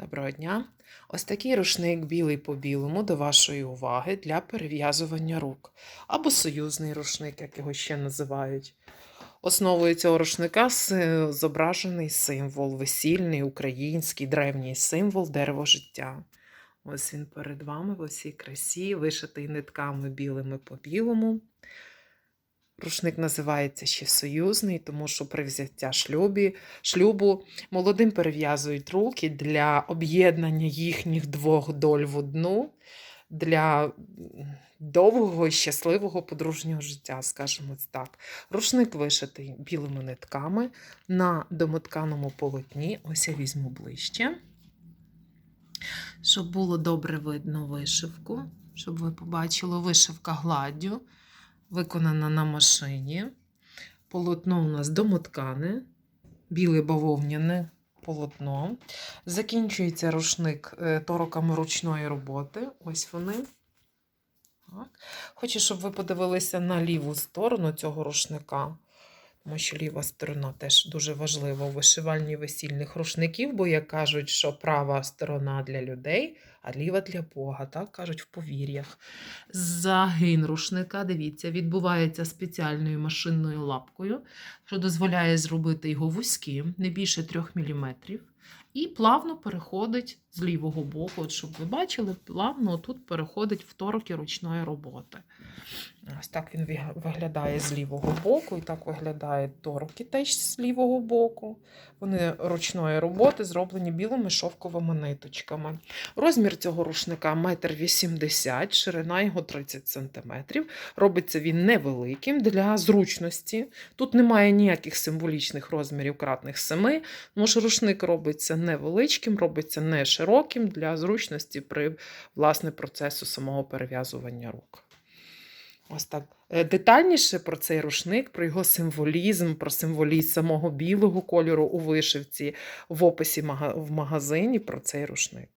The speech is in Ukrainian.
Доброго дня! Ось такий рушник білий по білому до вашої уваги для перев'язування рук. Або союзний рушник, як його ще називають. Основою цього рушника зображений символ, весільний, український, древній символ дерево життя. Ось він перед вами в усій красі, вишитий нитками білими по білому. Рушник називається ще союзний, тому що при взяття шлюбі, шлюбу молодим перев'язують руки для об'єднання їхніх двох доль в одну, для довгого і щасливого подружнього життя, скажімо так. Рушник вишитий білими нитками на домотканому полотні. Ось я візьму ближче, щоб було добре видно вишивку, щоб ви побачили вишивка гладдю виконана на машині. Полотно у нас домоткане, біле бавовняне полотно. Закінчується рушник е, тороками ручної роботи. Ось вони. Так. Хочу, щоб ви подивилися на ліву сторону цього рушника. Тому що ліва сторона теж дуже важлива у вишивальні весільних рушників, бо як кажуть, що права сторона для людей, а ліва для Бога, так кажуть в повір'ях. Загин рушника, дивіться, відбувається спеціальною машинною лапкою, що дозволяє зробити його вузьким, не більше 3 мм. І плавно переходить з лівого боку, от щоб ви бачили, плавно тут переходить в тороки ручної роботи. Ось так він виглядає з лівого боку, і так виглядає тороки теж з лівого боку. Вони ручної роботи зроблені білими шовковими ниточками. Розмір цього рушника 1,80 м, ширина його 30 см. Робиться він невеликим для зручності. Тут немає ніяких символічних розмірів кратних 7, тому що рушник робиться невеличким, робиться не широким для зручності при власне процесу самого перев'язування рук. Ось так. Е, Детальніше про цей рушник, про його символізм, про символізм самого білого кольору у вишивці в описі в магазині про цей рушник.